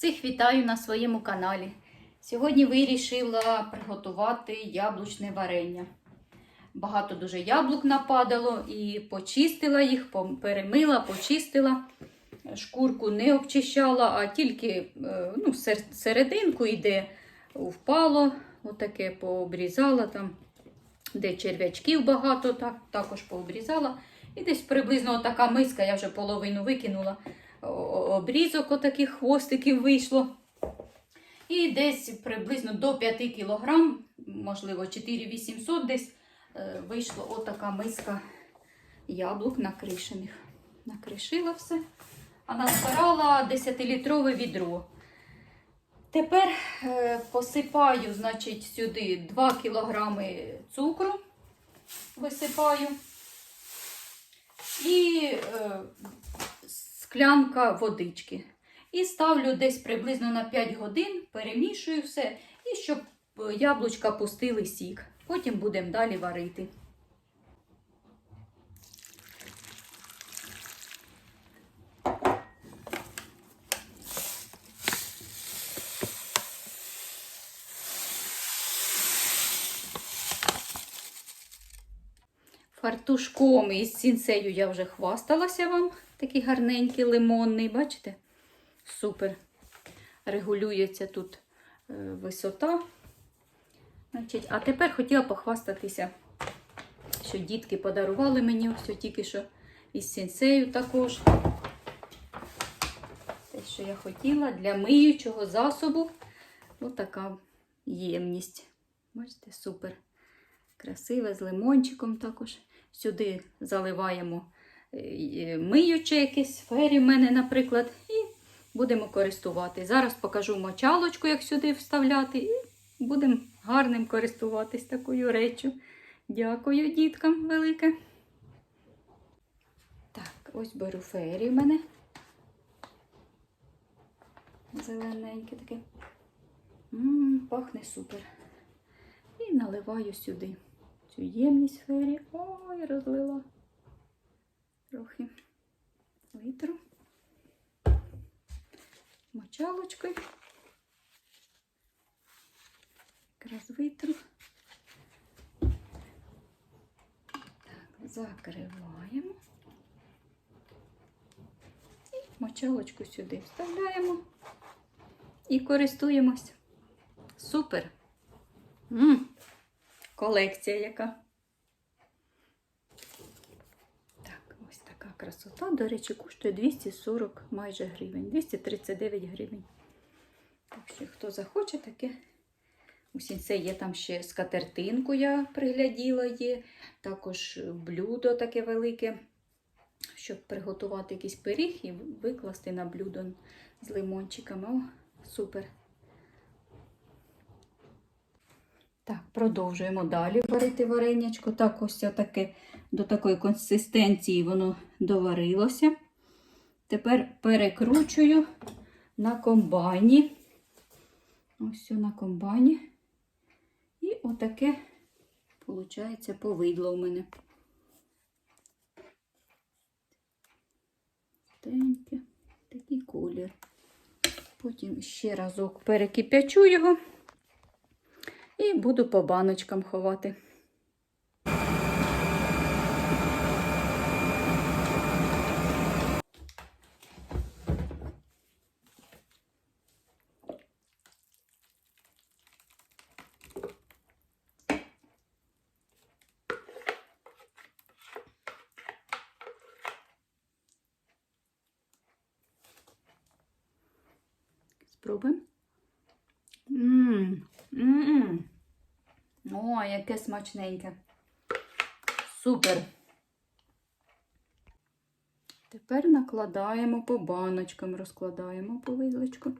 Всіх вітаю на своєму каналі. Сьогодні вирішила приготувати яблучне варення. Багато дуже яблук нападало і почистила їх, перемила, почистила. Шкурку не обчищала, а тільки е, ну, серединку йде впало, отаке пообрізала там, де черв'ячків багато, так, також пообрізала. І десь приблизно така миска, я вже половину викинула. Обрізок отаких хвостиків вийшло. І десь приблизно до 5 кг, можливо, 4800 десь е, вийшло отака миска яблук накришених. Накришила все, а назбирала 10-літрове відро. Тепер е, посипаю, значить, сюди 2 кг цукру висипаю. І е, склянка водички. І ставлю десь приблизно на 5 годин, перемішую все, і щоб е, яблучка пустили сік. Потім будемо далі варити. Фартушком із сінцею я вже хвасталася вам. Такий гарненький лимонний, бачите? Супер. Регулюється тут е, висота. Значить, а тепер хотіла похвастатися, що дітки подарували мені ось тільки що із сінцею також. Те, що я хотіла для миючого засобу. Ось така ємність. Бачите, супер. Красиве, з лимончиком також. Сюди заливаємо миюче якесь фері в мене, наприклад, і будемо користувати. Зараз покажу мочалочку, як сюди вставляти, і будемо гарним користуватись такою речю. Дякую діткам велике. Так, ось беру фері в мене. Зелененьке таке. М, пахне супер. І наливаю сюди цю ємність фері. Ой, Мочалочкою. Якраз витру. Так, закриваємо. І мочалочку сюди вставляємо і користуємось. Супер! м Колекція яка. Так, ось така красота. До речі, коштує 240 майже гривень, 239 гривень. Так що, хто захоче, таке. У сінце є там ще скатертинку, я пригляділа є. Також блюдо таке велике, щоб приготувати якийсь пиріг і викласти на блюдо з лимончиками. О, супер! Так, продовжуємо далі варити варенячко. Так, ось таке до такої консистенції воно доварилося. Тепер перекручую на комбайні. Ось на комбайні. І отаке, виходить, повидло у мене. Теньке, такий колір. Потім ще разок перекип'ячу його. І буду по баночкам ховати. Спробуємо. Ммм. О, яке смачненьке. Супер. Тепер накладаємо по баночкам, розкладаємо по видличку.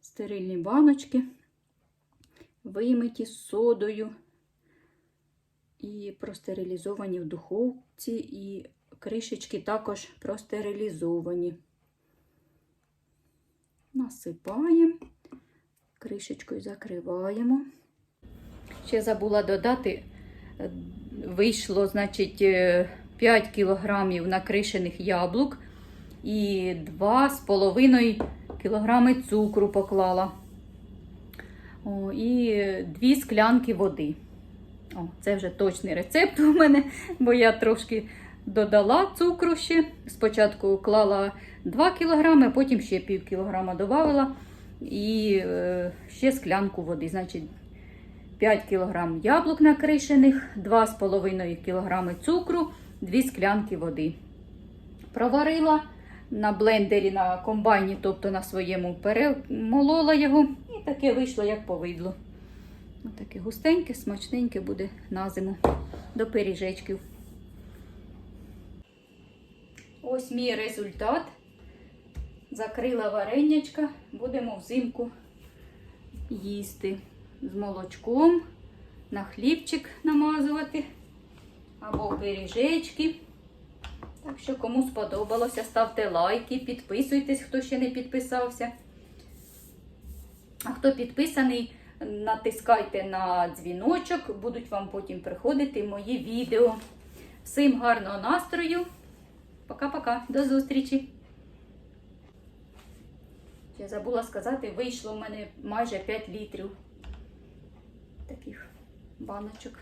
Стерильні баночки, вимиті з содою і простерилізовані в духовці, і кришечки також простерилізовані. Насипаємо, кришечкою закриваємо. Ще забула додати, е, вийшло, значить, е, 5 кілограмів накришених яблук і 2,5 кілограми цукру поклала. О, і 2 склянки води. О, це вже точний рецепт у мене, бо я трошки додала цукру ще. Спочатку клала 2 кг, потім ще пів кілограма додавала. І е, ще склянку води. Значить, 5 кг яблук накришених, 2,5 кг цукру, 2 склянки води. Проварила на блендері на комбайні, тобто на своєму перемолола його, і таке вийшло, як повидло. Таке густеньке, смачненьке буде на зиму до пиріжечків. Ось мій результат. Закрила варенячка, будемо взимку їсти з молочком, на хлібчик намазувати або пиріжечки. Так що, кому сподобалося, ставте лайки, підписуйтесь, хто ще не підписався. А хто підписаний, натискайте на дзвіночок, будуть вам потім приходити мої відео. Всім гарного настрою! Пока-пока, до зустрічі! Я забула сказати, вийшло в мене майже 5 літрів таких баночок.